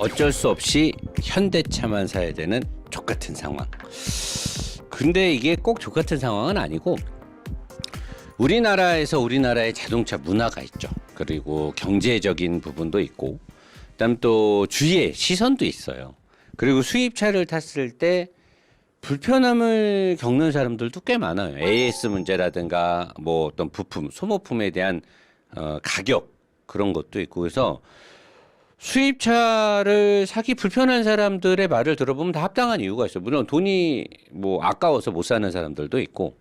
어쩔 수 없이 현대차만 사야 되는 족같은 상황. 근데 이게 꼭 족같은 상황은 아니고 우리나라에서 우리나라의 자동차 문화가 있죠. 그리고 경제적인 부분도 있고, 그다음 또 주위에 시선도 있어요. 그리고 수입차를 탔을 때 불편함을 겪는 사람들도 꽤 많아요. AS 문제라든가 뭐 어떤 부품, 소모품에 대한 어, 가격 그런 것도 있고 그래서 수입차를 사기 불편한 사람들의 말을 들어보면 다 합당한 이유가 있어요. 물론 돈이 뭐 아까워서 못 사는 사람들도 있고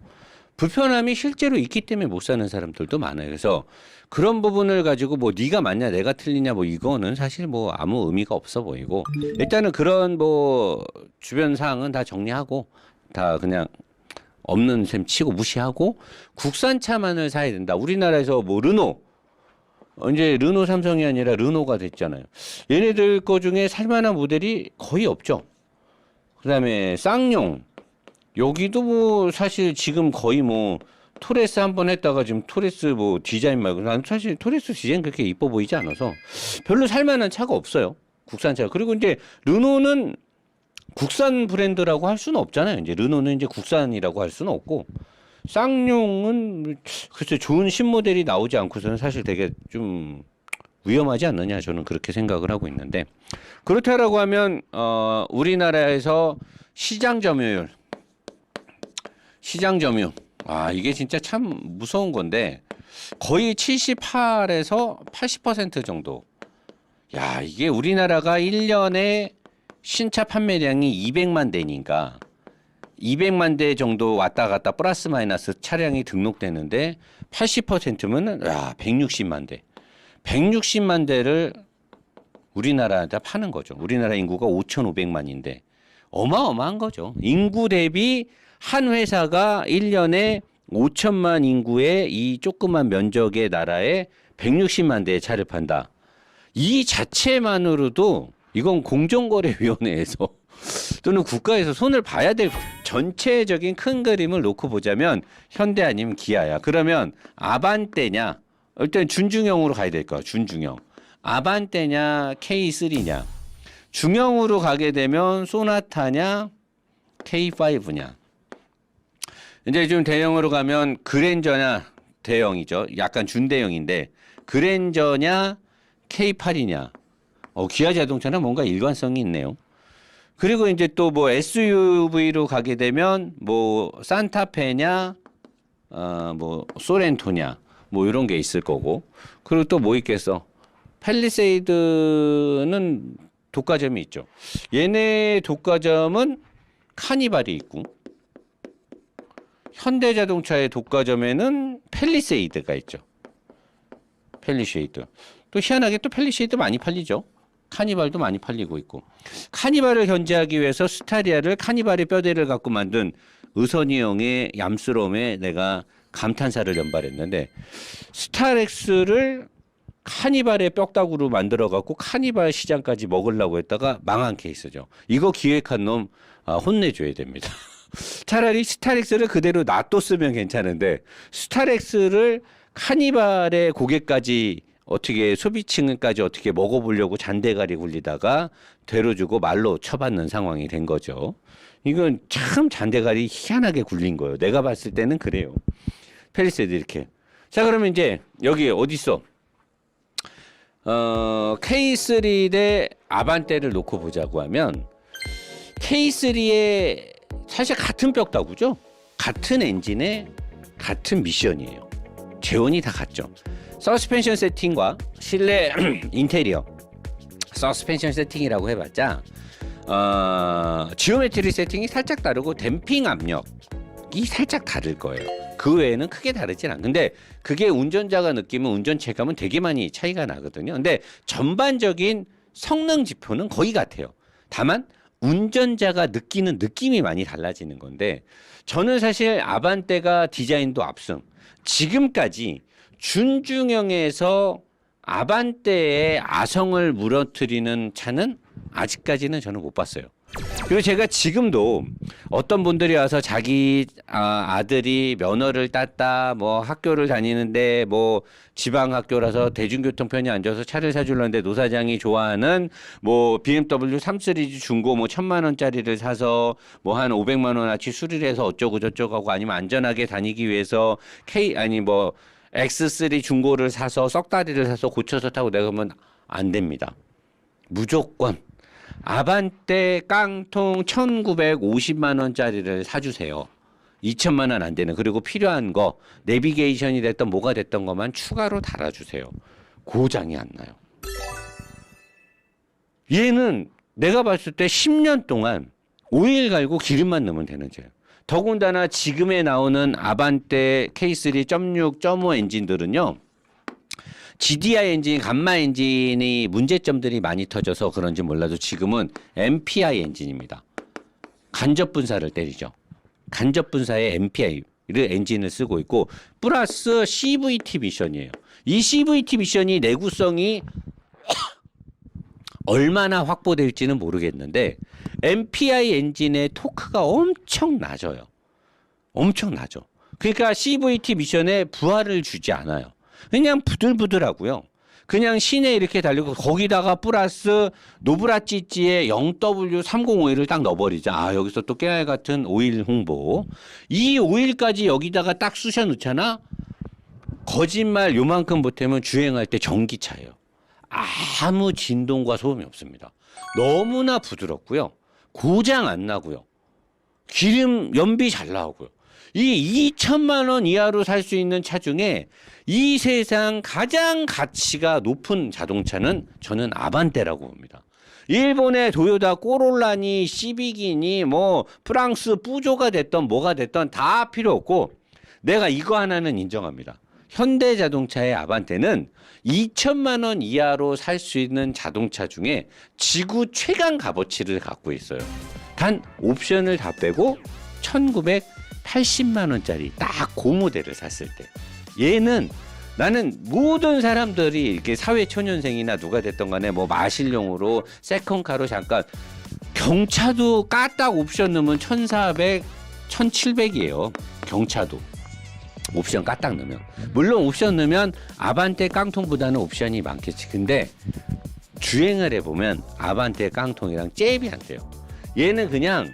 불편함이 실제로 있기 때문에 못 사는 사람들도 많아요. 그래서 그런 부분을 가지고 뭐 네가 맞냐 내가 틀리냐 뭐 이거는 사실 뭐 아무 의미가 없어 보이고 일단은 그런 뭐 주변 사항은 다 정리하고 다 그냥 없는 셈 치고 무시하고 국산차만을 사야 된다. 우리나라에서 뭐 르노 이제 르노 삼성이 아니라 르노가 됐잖아요. 얘네들 거 중에 살만한 모델이 거의 없죠. 그다음에 쌍용 여기도 뭐 사실 지금 거의 뭐 토레스 한 번 했다가 지금 토레스 뭐 디자인 말고 난 사실 토레스 디자인 그렇게 이뻐 보이지 않아서 별로 살만한 차가 없어요. 국산차. 그리고 이제 르노는 국산 브랜드라고 할 수는 없잖아요. 이제 르노는 이제 국산이라고 할 수는 없고 쌍용은 글쎄 좋은 신모델이 나오지 않고서는 사실 되게 좀 위험하지 않느냐 저는 그렇게 생각을 하고 있는데 그렇다라고 하면 어 우리나라에서 시장 점유율 시장 점유. 아 이게 진짜 참 무서운 건데 거의 78에서 80% 정도. 야 이게 우리나라가 1년에 신차 판매량이 200만 대니까 200만 대 정도 왔다 갔다 플러스 마이너스 차량이 등록되는데 80%면은 야 160만 대. 160만 대를 우리나라에다 파는 거죠. 우리나라 인구가 5,500만인데 어마어마한 거죠. 인구 대비 한 회사가 1년에 5천만 인구의 이 조그만 면적의 나라에 160만 대의 차를 판다. 이 자체만으로도 이건 공정거래위원회에서 또는 국가에서 손을 봐야 될 전체적인 큰 그림을 놓고 보자면 현대 아니면 기아야. 그러면 아반떼냐? 일단 준중형으로 가야 될 거야. 준중형. 아반떼냐? K3냐? 중형으로 가게 되면 소나타냐? K5냐? 이제 좀 대형으로 가면 그랜저냐? 대형이죠. 약간 준대형인데 그랜저냐? K8이냐? 어, 기아 자동차는 뭔가 일관성이 있네요. 그리고 이제 또 뭐 SUV로 가게 되면 뭐 산타페냐, 어 뭐 소렌토냐, 뭐 이런 게 있을 거고. 그리고 또 뭐 있겠어? 팰리세이드는 독과점이 있죠. 얘네 독과점은 카니발이 있고, 현대자동차의 독과점에는 팰리세이드가 있죠. 팰리쉐이드. 또 희한하게 또 팰리쉐이드 많이 팔리죠. 카니발도 많이 팔리고 있고 카니발을 견제하기 위해서 스타리아를 카니발의 뼈대를 갖고 만든 의선이 형의 얌스러움에 내가 감탄사를 연발했는데 스타렉스를 카니발의 뼈다구로 만들어 갖고 카니발 시장까지 먹으려고 했다가 망한 케이스죠. 이거 기획한 놈 아, 혼내줘야 됩니다. 차라리 스타렉스를 그대로 놔뒀으면 괜찮은데 스타렉스를 카니발의 고객까지 어떻게 소비층까지 어떻게 먹어보려고 잔대가리 굴리다가 되로주고 말로 쳐받는 상황이 된 거죠. 이건 참 잔대가리 희한하게 굴린 거예요. 내가 봤을 때는 그래요. 페리세드 이렇게. 자 그러면 이제 여기 어디 있어? 어 K3 대 아반떼를 놓고 보자고 하면 K3의 사실 같은 뼈다구죠. 같은 엔진에 같은 미션이에요. 재원이 다 같죠. 서스펜션 세팅과 실내 인테리어 서스펜션 세팅이라고 해봤자 어, 지오메트리 세팅이 살짝 다르고 댐핑 압력이 살짝 다를 거예요. 그 외에는 크게 다르진 않. 근데 그게 운전자가 느끼면 운전 체감은 되게 많이 차이가 나거든요. 근데 전반적인 성능 지표는 거의 같아요. 다만 운전자가 느끼는 느낌이 많이 달라지는 건데 저는 사실 아반떼가 디자인도 앞선 지금까지 준중형에서 아반떼의 아성을 무너뜨리는 차는 아직까지는 저는 못 봤어요. 그리고 제가 지금도 어떤 분들이 와서 자기 아, 아들이 면허를 땄다, 뭐 학교를 다니는데 뭐 지방 학교라서 대중교통 편이 안 좋아서 차를 사주려는데 노사장이 좋아하는 뭐 BMW 3 시리즈 중고 뭐 천만 원짜리를 사서 뭐 한 500만 원어치 수리를 해서 어쩌고 저쩌고 하고 아니면 안전하게 다니기 위해서 K 아니 뭐 X3 중고를 사서 썩다리를 사서 고쳐서 타고 내가면 안 됩니다. 무조건 아반떼 깡통 1950만 원짜리를 사주세요. 2천만 원 안 되는 그리고 필요한 거 내비게이션이 됐던 뭐가 됐던 것만 추가로 달아주세요. 고장이 안 나요. 얘는 내가 봤을 때 10년 동안 오일 갈고 기름만 넣으면 되는 제예요. 더군다나 지금에 나오는 아반떼 K3 .6.5 엔진들은요. GDI 엔진, 감마 엔진이 문제점들이 많이 터져서 그런지 몰라도 지금은 MPI 엔진입니다. 간접 분사를 때리죠. 간접 분사에 MPI를 엔진을 쓰고 있고 플러스 CVT 미션이에요. 이 CVT 미션이 내구성이 얼마나 확보될지는 모르겠는데 MPI 엔진의 토크가 엄청 낮아요. 엄청 나죠. 그러니까 CVT 미션에 부하를 주지 않아요. 그냥 부들부들하고요. 그냥 시내 이렇게 달리고 거기다가 플러스 노브라찌찌의 0W305를 딱 넣어버리자. 아 여기서 또 깨알 같은 오일 홍보. 이 오일까지 여기다가 딱 쑤셔 넣잖아. 거짓말 요만큼 보태면 주행할 때 전기차예요. 아무 진동과 소음이 없습니다. 너무나 부드럽고요. 고장 안 나고요. 기름 연비 잘 나오고요. 이 2천만 원 이하로 살 수 있는 차 중에 이 세상 가장 가치가 높은 자동차는 저는 아반떼라고 봅니다. 일본의 도요타 꼬롤라니 시비기니 뭐 프랑스 뿌조가 됐던 뭐가 됐던 다 필요 없고 내가 이거 하나는 인정합니다. 현대 자동차의 아반떼는 2천만 원 이하로 살 수 있는 자동차 중에 지구 최강 값어치를 갖고 있어요. 단 옵션을 다 빼고 1980만 원짜리 딱 고모델을 샀을 때 얘는 나는 모든 사람들이 이렇게 사회 초년생이나 누가 됐던 간에 뭐 마실용으로 세컨카로 잠깐 경차도 까딱 옵션 넣으면 1400, 1700이에요. 경차도. 옵션 까딱 넣으면. 물론 옵션 넣으면 아반떼 깡통보다는 옵션이 많겠지. 근데 주행을 해보면 아반떼 깡통이랑 잽이 안 돼요. 얘는 그냥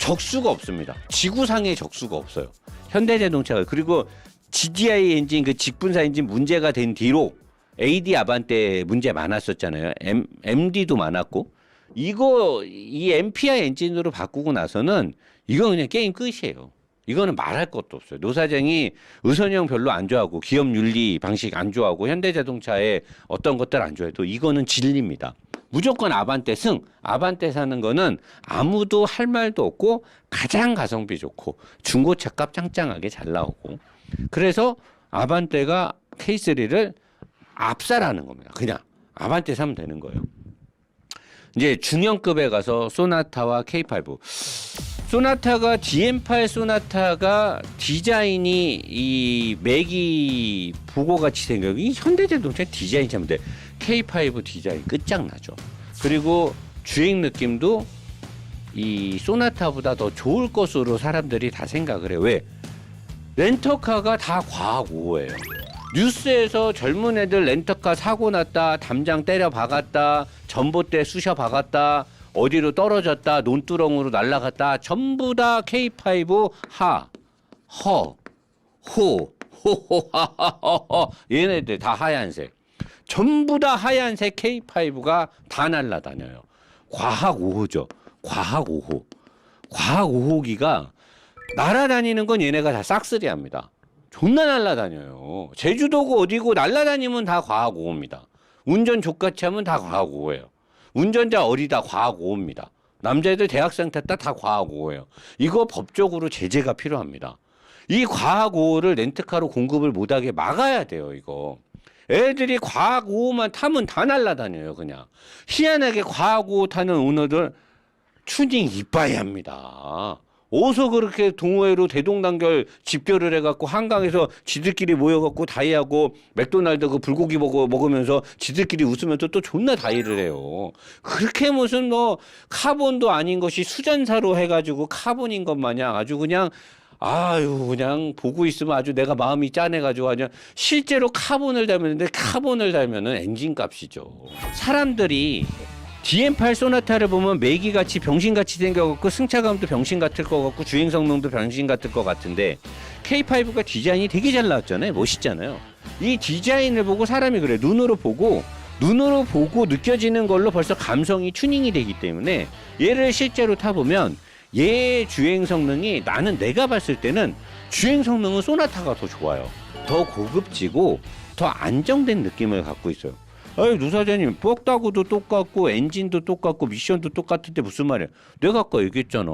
적수가 없습니다. 지구상에 적수가 없어요. 현대자동차가. 그리고 GDI 엔진 그 직분사 엔진 문제가 된 뒤로 AD 아반떼 문제 많았었잖아요. M, MD도 많았고. 이거 이 MPI 엔진으로 바꾸고 나서는 이거 그냥 게임 끝이에요 이거는 말할 것도 없어요. 노사장이 의선형 별로 안 좋아하고 기업 윤리 방식 안 좋아하고 현대자동차의 어떤 것들 안 좋아해도 이거는 진리입니다. 무조건 아반떼 승. 아반떼 사는 거는 아무도 할 말도 없고 가장 가성비 좋고 중고차 값 짱짱하게 잘 나오고 그래서 아반떼가 K3를 압살하는 겁니다. 그냥 아반떼 사면 되는 거예요. 이제 중형급에 가서 소나타와 K8 소나타가 DM8 소나타가 디자인이 이 맥이 부고 같이 생겨 이 현대자동차 디자인 참데 K5 디자인 끝장나죠. 그리고 주행 느낌도 이 소나타보다 더 좋을 것으로 사람들이 다 생각을 해요. 왜? 렌터카가 다 과학 오호예요. 뉴스에서 젊은 애들 렌터카 사고 났다, 담장 때려 박았다, 전봇대 쑤셔 박았다, 어디로 떨어졌다, 논두렁으로 날아갔다, 전부 다 K5 하, 허, 호, 호호하하허 얘네들 다 하얀색. 전부 다 하얀색 K5가 다 날아다녀요. 과학 오호죠. 과학 오호. 과학 오호기가 날아다니는 건 얘네가 다 싹쓸이 합니다. 존나 날아다녀요. 제주도고 어디고 날아다니면 다 과학 오호입니다. 운전 족같이 하면 다 과학 오호예요. 운전자 어리다 과학 오호입니다. 남자애들 대학생 탔다 다 과학 오호예요. 이거 법적으로 제재가 필요합니다. 이 오호를 렌트카로 공급을 못하게 막아야 돼요. 이거. 애들이 오호만 타면 다 날아다녀요. 그냥 희한하게 오호 타는 오너들 튜닝 이빠이 합니다. 어서 그렇게 동호회로 대동단결 집결을 해갖고 한강에서 지들끼리 모여갖고 다이하고 맥도날드 그 불고기 먹어 먹으면서 지들끼리 웃으면서 또 존나 다이를 해요. 그렇게 무슨 뭐 카본도 아닌 것이 수전사로 해가지고 카본인 것 마냥 아주 그냥 아유 그냥 보고 있으면 아주 내가 마음이 짠해가지고 그냥 실제로 카본을 달면는데 카본을 달면은 엔진 값이죠. 사람들이 DM8 소나타를 보면 매기같이 병신같이 생겨갖고 승차감도 병신 같을 것 같고 주행 성능도 병신 같을 것 같은데 K5가 디자인이 되게 잘 나왔잖아요. 멋있잖아요. 이 디자인을 보고 사람이 그래 눈으로 보고 눈으로 보고 느껴지는 걸로 벌써 감성이 튜닝이 되기 때문에 얘를 실제로 타보면 얘 주행 성능이 나는 내가 봤을 때는 주행 성능은 소나타가 더 좋아요. 더 고급지고 더 안정된 느낌을 갖고 있어요. 아이 누사장님 뻑다구도 똑같고 엔진도 똑같고 미션도 똑같은데 무슨 말이야? 내가 아까 얘기했잖아.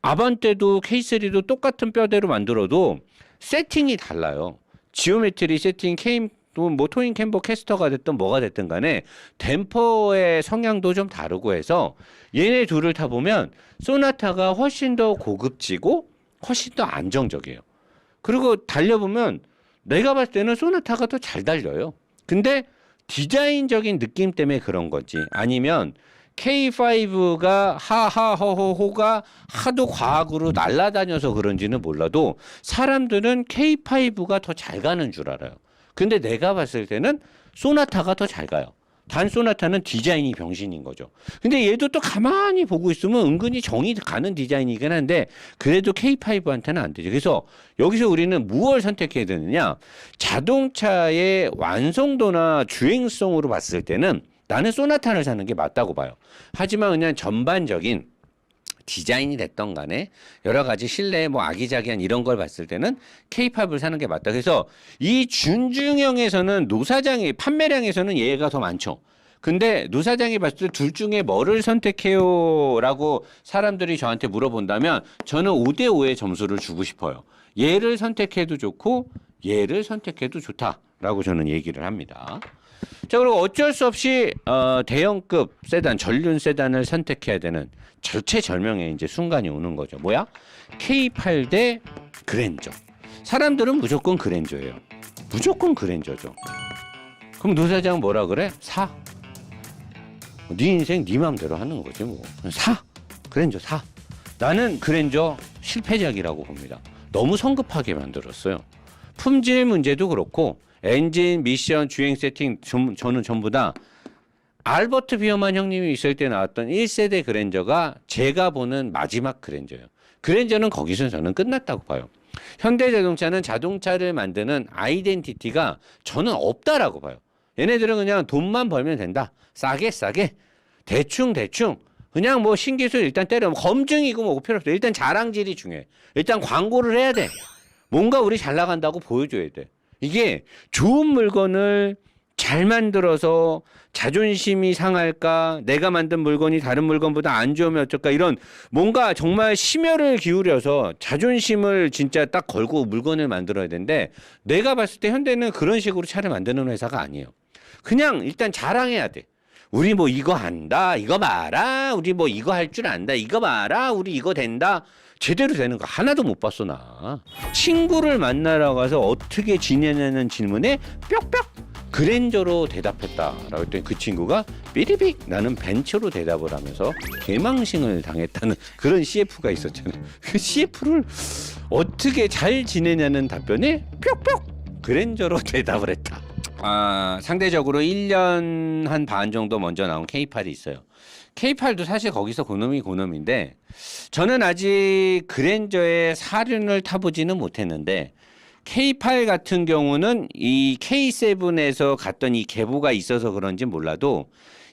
아반떼도 K3도 똑같은 뼈대로 만들어도 세팅이 달라요. 지오메트리 세팅 케임 또뭐 토인 캠버 캐스터가 됐든 뭐가 됐든 간에 댐퍼의 성향도 좀 다르고 해서 얘네 둘을 타 보면 소나타가 훨씬 더 고급지고 훨씬 더 안정적이에요. 그리고 달려보면 내가 봤을 때는 소나타가 더 잘 달려요. 근데 디자인적인 느낌 때문에 그런 거지. 아니면 K5가 하하호호호가 하도 과학으로 날아다녀서 그런지는 몰라도 사람들은 K5가 더 잘 가는 줄 알아요. 근데 내가 봤을 때는 소나타가 더 잘 가요. 단 소나타는 디자인이 병신인 거죠. 근데 얘도 또 가만히 보고 있으면 은근히 정이 가는 디자인이긴 한데 그래도 K5한테는 안 되죠. 그래서 여기서 우리는 무엇을 선택해야 되느냐? 자동차의 완성도나 주행성으로 봤을 때는 나는 소나타를 사는 게 맞다고 봐요. 하지만 그냥 전반적인 디자인이 됐던 간에 여러 가지 실내 뭐 아기자기한 이런 걸 봤을 때는 K-팝을 사는 게 맞다. 그래서 이 준중형에서는 노사장이 판매량에서는 얘가 더 많죠. 근데 노사장이 봤을 때 둘 중에 뭐를 선택해요? 라고 사람들이 저한테 물어본다면 저는 5대 5의 점수를 주고 싶어요. 얘를 선택해도 좋고 얘를 선택해도 좋다라고 저는 얘기를 합니다. 자 그리고 어쩔 수 없이 어, 대형급 세단 전륜 세단을 선택해야 되는 절체절명의 이제 순간이 오는 거죠. 뭐야? K8 대 그랜저. 사람들은 무조건 그랜저예요. 무조건 그랜저죠. 그럼 노 사장 뭐라 그래? 사. 네 인생 네 마음대로 하는 거지 뭐. 사. 그랜저 사. 나는 그랜저 실패작이라고 봅니다. 너무 성급하게 만들었어요. 품질 문제도 그렇고 엔진, 미션, 주행 세팅 전, 저는 전부 다 알버트 비어만 형님이 있을 때 나왔던 1세대 그랜저가 제가 보는 마지막 그랜저예요. 그랜저는 거기서 저는 끝났다고 봐요. 현대자동차는 자동차를 만드는 아이덴티티가 저는 없다라고 봐요. 얘네들은 그냥 돈만 벌면 된다. 싸게 싸게 대충 대충 그냥 뭐 신기술 일단 때려 뭐 검증이고 뭐 필요 없어. 일단 자랑질이 중요해. 일단 광고를 해야 돼. 뭔가 우리 잘 나간다고 보여줘야 돼. 이게 좋은 물건을 잘 만들어서 자존심이 상할까 내가 만든 물건이 다른 물건보다 안 좋으면 어쩔까 이런 뭔가 정말 심혈을 기울여서 자존심을 진짜 딱 걸고 물건을 만들어야 되는데 내가 봤을 때 현대는 그런 식으로 차를 만드는 회사가 아니에요. 그냥 일단 자랑해야 돼. 우리 뭐 이거 한다, 이거 봐라, 우리 뭐 이거 할 줄 안다, 이거 봐라, 우리 이거 된다. 제대로 되는 거 하나도 못 봤어 나. 친구를 만나러 가서 어떻게 지내냐는 질문에 뿅뿅 그랜저로 대답했다라고 했더니 그 친구가 삐리빅 나는 벤처로 대답을 하면서 개망신을 당했다는 그런 CF가 있었잖아요. 그 CF를 어떻게 잘 지내냐는 답변에 뿅뿅 그랜저로 대답을 했다. 아, 상대적으로 1년 한 반 정도 먼저 나온 K8이 있어요. K8도 사실 거기서 고놈이 고놈인데 저는 아직 그랜저의 사륜을 타보지는 못했는데 K8 같은 경우는 이 K7에서 갔던 이 계보가 있어서 그런지 몰라도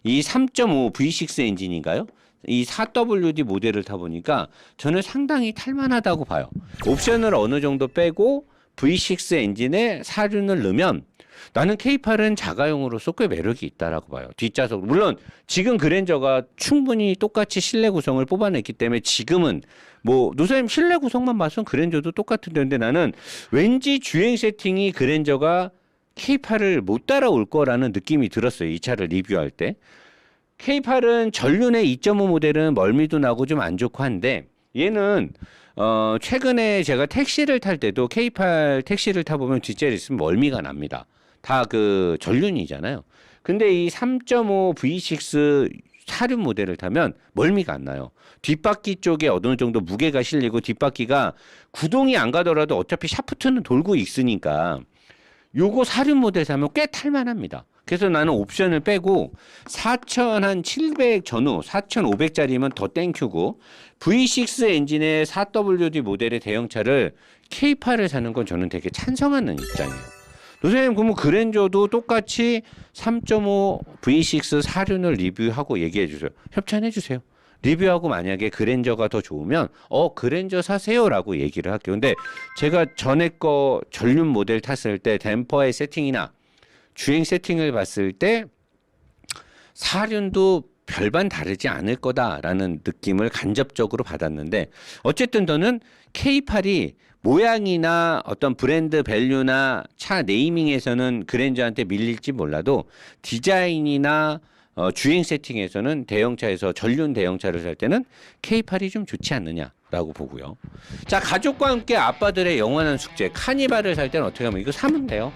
이 3.5 V6 엔진인가요? 이 4WD 모델을 타보니까 저는 상당히 탈만하다고 봐요. 옵션을 어느 정도 빼고 V6 엔진에 사륜을 넣으면 나는 K8은 자가용으로서 꽤 매력이 있다라고 봐요. 뒷좌석 물론 지금 그랜저가 충분히 똑같이 실내 구성을 뽑아냈기 때문에 지금은 뭐 노사님 실내 구성만 봐선 그랜저도 똑같은데 근데 나는 왠지 주행 세팅이 그랜저가 K8을 못 따라올 거라는 느낌이 들었어요. 이 차를 리뷰할 때. K8은 전륜의 2.5 모델은 멀미도 나고 좀 안 좋고 한데 얘는 어 최근에 제가 택시를 탈 때도 K8 택시를 타 보면 뒷자리 있으면 멀미가 납니다. 다 그 전륜이잖아요. 근데 이 3.5 V6 사륜 모델을 타면 멀미가 안 나요. 뒷바퀴 쪽에 어느 정도 무게가 실리고 뒷바퀴가 구동이 안 가더라도 어차피 샤프트는 돌고 있으니까 요거 사륜 모델 사면 꽤 탈만합니다. 그래서 나는 옵션을 빼고 4,700 전후 4,500짜리면 더 땡큐고 V6 엔진의 4WD 모델의 대형차를 K8을 사는 건 저는 되게 찬성하는 입장이에요. 노사님 그러면 그랜저도 똑같이 3.5 V6 사륜을 리뷰하고 얘기해 주세요. 협찬해 주세요. 리뷰하고 만약에 그랜저가 더 좋으면 어 그랜저 사세요라고 얘기를 할게요. 근데 제가 전에 거 전륜 모델 탔을 때 댐퍼의 세팅이나 주행 세팅을 봤을 때 사륜도 별반 다르지 않을 거다라는 느낌을 간접적으로 받았는데 어쨌든 저는 K8이 모양이나 어떤 브랜드 밸류나 차 네이밍에서는 그랜저한테 밀릴지 몰라도 디자인이나 어, 주행 세팅에서는 대형차에서 전륜 대형차를 살 때는 K8이 좀 좋지 않느냐라고 보고요. 자 가족과 함께 아빠들의 영원한 숙제 카니발을 살 때는 어떻게 하면 이거 사면 돼요.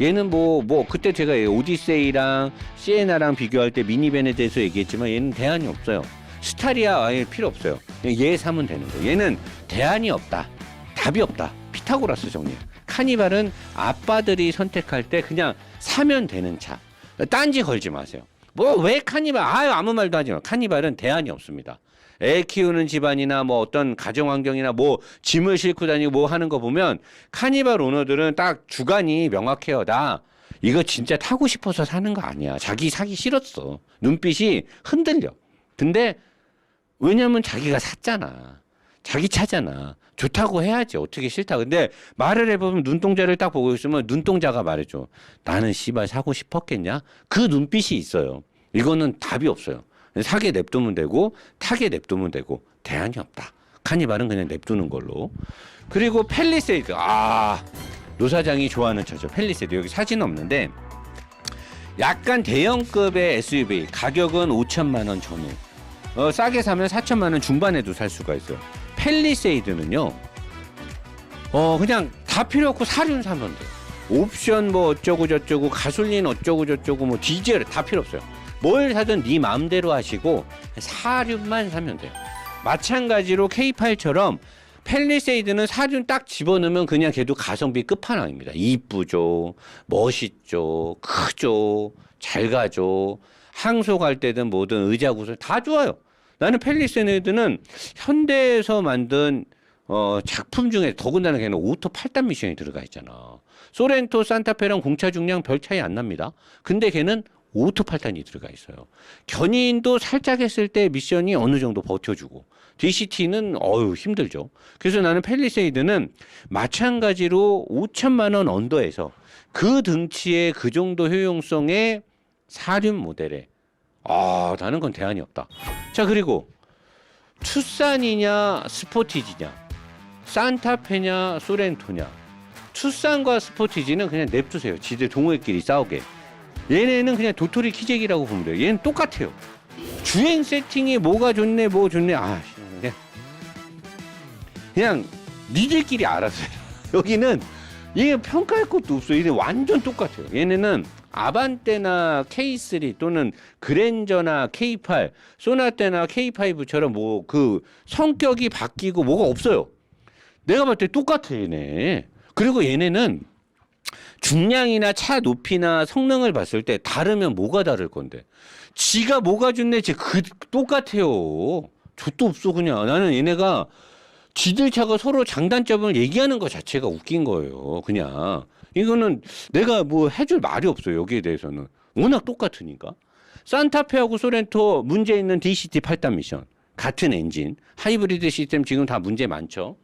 얘는 뭐 뭐 그때 제가 오디세이랑 시에나랑 비교할 때 미니밴에 대해서 얘기했지만 얘는 대안이 없어요. 스타리아 아예 필요 없어요. 얘 사면 되는 거예요. 얘는 대안이 없다. 답이 없다. 피타고라스 정리. 카니발은 아빠들이 선택할 때 그냥 사면 되는 차. 딴지 걸지 마세요. 뭐 왜 카니발? 아유 아무 말도 하지 마. 카니발은 대안이 없습니다. 애 키우는 집안이나 뭐 어떤 가정 환경이나 뭐 짐을 싣고 다니고 뭐 하는 거 보면 카니발 오너들은 딱 주관이 명확해요. 나 이거 진짜 타고 싶어서 사는 거 아니야. 자기 사기 싫었어. 눈빛이 흔들려. 근데 왜냐면 자기가 샀잖아. 자기 차잖아. 좋다고 해야지. 어떻게 싫다. 근데 말을 해보면 눈동자를 딱 보고 있으면 눈동자가 말해줘. 나는 씨발 사고 싶었겠냐? 그 눈빛이 있어요. 이거는 답이 없어요. 사게 냅두면 되고 타게 냅두면 되고 대안이 없다. 카니발은 그냥 냅두는 걸로. 그리고 펠리세이드. 아, 노 사장이 좋아하는 차죠. 펠리세이드. 여기 사진 없는데 약간 대형급의 SUV 가격은 5천만 원 전후. 어, 싸게 사면 4천만 원 중반에도 살 수가 있어요. 펠리세이드는요. 어, 그냥 다 필요 없고 사륜 사면 돼요. 옵션 뭐 어쩌고 저쩌고 가솔린 어쩌고 저쩌고 뭐 디젤 다 필요 없어요. 뭘 사든 네 마음대로 하시고 사륜만 사면 돼요. 마찬가지로 K8처럼 펠리세이드는 사륜 딱 집어넣으면 그냥 걔도 가성비 끝판왕입니다. 이쁘죠, 멋있죠, 크죠, 잘 가죠. 항소 갈 때든 뭐든 의자 구설 다 좋아요. 나는 펠리세이드는 현대에서 만든 어, 작품 중에 더군다나 걔는 오토 8단 미션이 들어가 있잖아. 소렌토 산타페랑 공차 중량 별 차이 안 납니다. 근데 걔는 오토 8단이 들어가 있어요. 견인도 살짝 했을 때 미션이 어느 정도 버텨주고 DCT는 어유 힘들죠. 그래서 나는 펠리세이드는 마찬가지로 5천만 원 언더에서 그 등치의 그 정도 효용성의 사륜 모델에 아 나는 건 대안이 없다. 자 그리고 투싼이냐 스포티지냐 산타페냐 소렌토냐 투싼과 스포티지는 그냥 냅두세요. 지들 동호회끼리 싸우게. 얘네는 그냥 도토리 키재기라고 보면 돼요. 얘는 똑같아요. 주행 세팅이 뭐가 좋네, 뭐 좋네. 아, 그냥, 그냥 니들끼리 알아서 해요. 여기는 이게 평가할 것도 없어요. 얘는 완전 똑같아요. 얘네는 아반떼나 K3 또는 그랜저나 K8, 소나떼나 K5처럼 뭐 그 성격이 바뀌고 뭐가 없어요. 내가 볼때 똑같아 얘네. 그리고 얘네는 중량이나 차 높이나 성능을 봤을 때 다르면 뭐가 다를 건데? 지가 뭐가 좋네, 쟤그 똑같아요. 족도 없어 그냥. 나는 얘네가 지들 차가 서로 장단점을 얘기하는 것 자체가 웃긴 거예요. 그냥 이거는 내가 뭐 해줄 말이 없어요. 여기에 대해서는 워낙 똑같으니까. 산타페하고 소렌토 문제 있는 DCT 8단 미션 같은 엔진 하이브리드 시스템 지금 다 문제 많죠.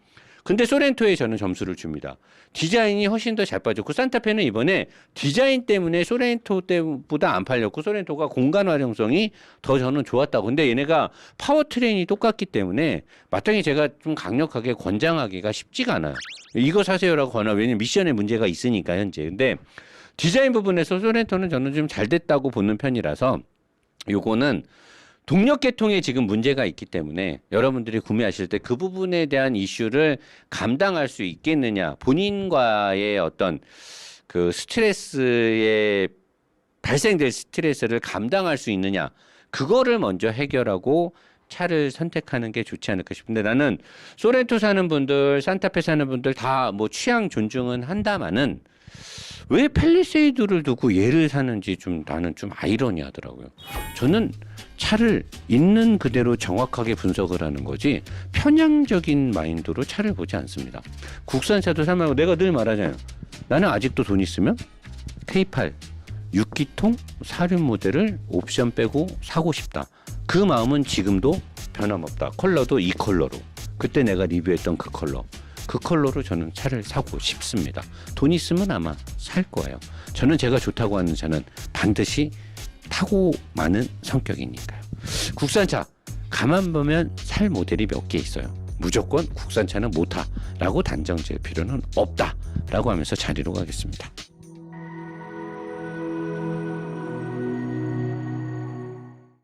근데 소렌토에 저는 점수를 줍니다. 디자인이 훨씬 더 잘 빠졌고 산타페는 이번에 디자인 때문에 소렌토 때보다 안 팔렸고 소렌토가 공간 활용성이 더 저는 좋았다고. 근데 얘네가 파워트레인이 똑같기 때문에 마땅히 제가 좀 강력하게 권장하기가 쉽지가 않아요. 이거 사세요라고 권하 왜냐면 미션에 문제가 있으니까 현재. 근데 디자인 부분에서 소렌토는 저는 좀 잘 됐다고 보는 편이라서 요거는 동력 계통에 지금 문제가 있기 때문에 여러분들이 구매하실 때 그 부분에 대한 이슈를 감당할 수 있겠느냐 본인과의 어떤 그 스트레스에 발생될 스트레스를 감당할 수 있느냐 그거를 먼저 해결하고 차를 선택하는 게 좋지 않을까 싶은데 나는 소렌토 사는 분들 산타페 사는 분들 다 뭐 취향 존중은 한다마는 왜 펠리세이드를 두고 얘를 사는지 좀 나는 좀 아이러니하더라고요. 저는 차를 있는 그대로 정확하게 분석을 하는 거지 편향적인 마인드로 차를 보지 않습니다. 국산차도 사면 내가 늘 말하잖아요. 나는 아직도 돈 있으면 K8 6기통 사륜 모델을 옵션 빼고 사고 싶다. 그 마음은 지금도 변함없다. 컬러도 이 컬러로. 그때 내가 리뷰했던 그 컬러. 그 컬러로 저는 차를 사고 싶습니다. 돈 있으면 아마 살 거예요. 저는 제가 좋다고 하는 차는 반드시 타고 많은 성격이니까요. 국산차 가만 보면 살 모델이 몇 개 있어요. 무조건 국산차는 못하라고 단정 지을 필요는 없다라고 하면서 자리로 가겠습니다.